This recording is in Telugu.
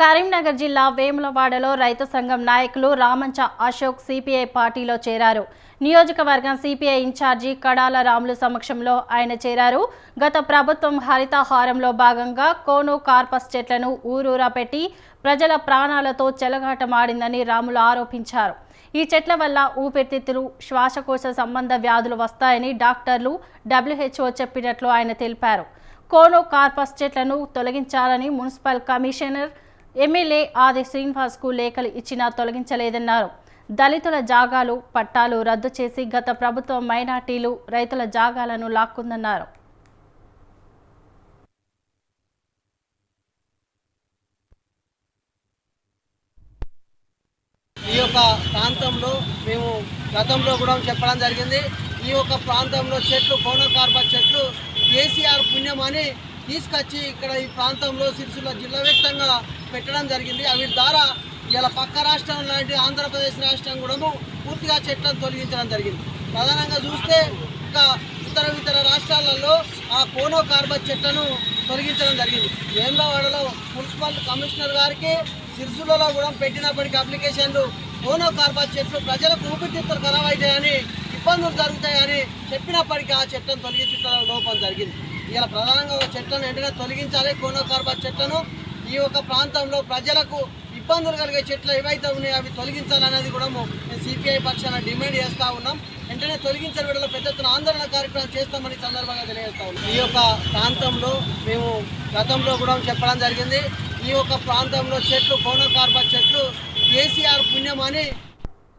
కరీంనగర్ జిల్లా వేములవాడలో రైతు సంఘం నాయకులు రామంచ అశోక్ సిపిఐ పార్టీలో చేరారు. నియోజకవర్గం సిపిఐ ఇన్ఛార్జి కడాల రాములు సమక్షంలో ఆయన చేరారు. గత ప్రభుత్వం హరితహారంలో భాగంగా కోనో కార్పస్ చెట్లను ఊరూరా పెట్టి ప్రజల ప్రాణాలతో చెలగాటమాడిందని రాములు ఆరోపించారు. ఈ చెట్ల వల్ల ఊపిరితిత్తులు శ్వాసకోశ సంబంధ వ్యాధులు వస్తాయని డాక్టర్లు డబ్ల్యూహెచ్ఓ చెప్పినట్లు ఆయన తెలిపారు. కోనో కార్పస్ చెట్లను తొలగించాలని మున్సిపల్ కమిషనర్ ఎమ్మెల్యే ఆది శ్రీనివాస్కు లేఖలు ఇచ్చినా తొలగించలేదన్నారు. దళితుల జాగాలు పట్టాలు రద్దు చేసి గత ప్రభుత్వం మైనార్టీలు రైతుల జాగాలను లాక్కుందన్నారు. ఈ యొక్క ప్రాంతంలో మేము గతంలో కూడా చెప్పడం జరిగింది. ఈ యొక్క ప్రాంతంలో చెట్లు కోనకార్బ చెట్లు కేసీఆర్ పుణ్యం అని తీసుకొచ్చి ఇక్కడ ఈ ప్రాంతంలో సిరిసిల్ల జిల్లా వ్యాప్తంగా పెట్టడం జరిగింది. అవి ద్వారా ఇలా పక్క రాష్ట్రం లాంటి ఆంధ్రప్రదేశ్ రాష్ట్రం కూడా పూర్తిగా చెట్లను తొలగించడం జరిగింది. ప్రధానంగా చూస్తే ఇంకా ఇతర ఇతర రాష్ట్రాలలో ఆ కోనో కార్బన్ చెట్లను తొలగించడం జరిగింది. వేములవాడలో మున్సిపల్ కమిషనర్ గారికి సిరిసిల్లలో కూడా పెట్టినప్పటికీ అప్లికేషన్లు కోనో కార్బన్ చెట్లు ప్రజలకు ఊపిరితిత్తులు ఖరాబ్ అవుతాయని ఇబ్బందులు జరుగుతాయని చెప్పినప్పటికీ ఆ చెట్లను తొలగించడం లోపం జరిగింది. ఇలా ప్రధానంగా చెట్లను వెంటనే తొలగించాలి కోనోకార్బా చెట్లను. ఈ యొక్క ప్రాంతంలో ప్రజలకు ఇబ్బందులు కలిగే చెట్లు ఏవైతే ఉన్నాయో అవి తొలగించాలనేది కూడా మేము సిపిఐ పక్షాన డిమాండ్ చేస్తూ ఉన్నాం. వెంటనే తొలగించిన వీడలో పెద్ద ఎత్తున ఆందోళన కార్యక్రమం చేస్తామని సందర్భంగా తెలియజేస్తా ఉన్నాం. ఈ యొక్క ప్రాంతంలో మేము గతంలో కూడా చెప్పడం జరిగింది. ఈ యొక్క ప్రాంతంలో చెట్లు కోనోకార్బా చెట్లు కేసీఆర్ పుణ్యం అని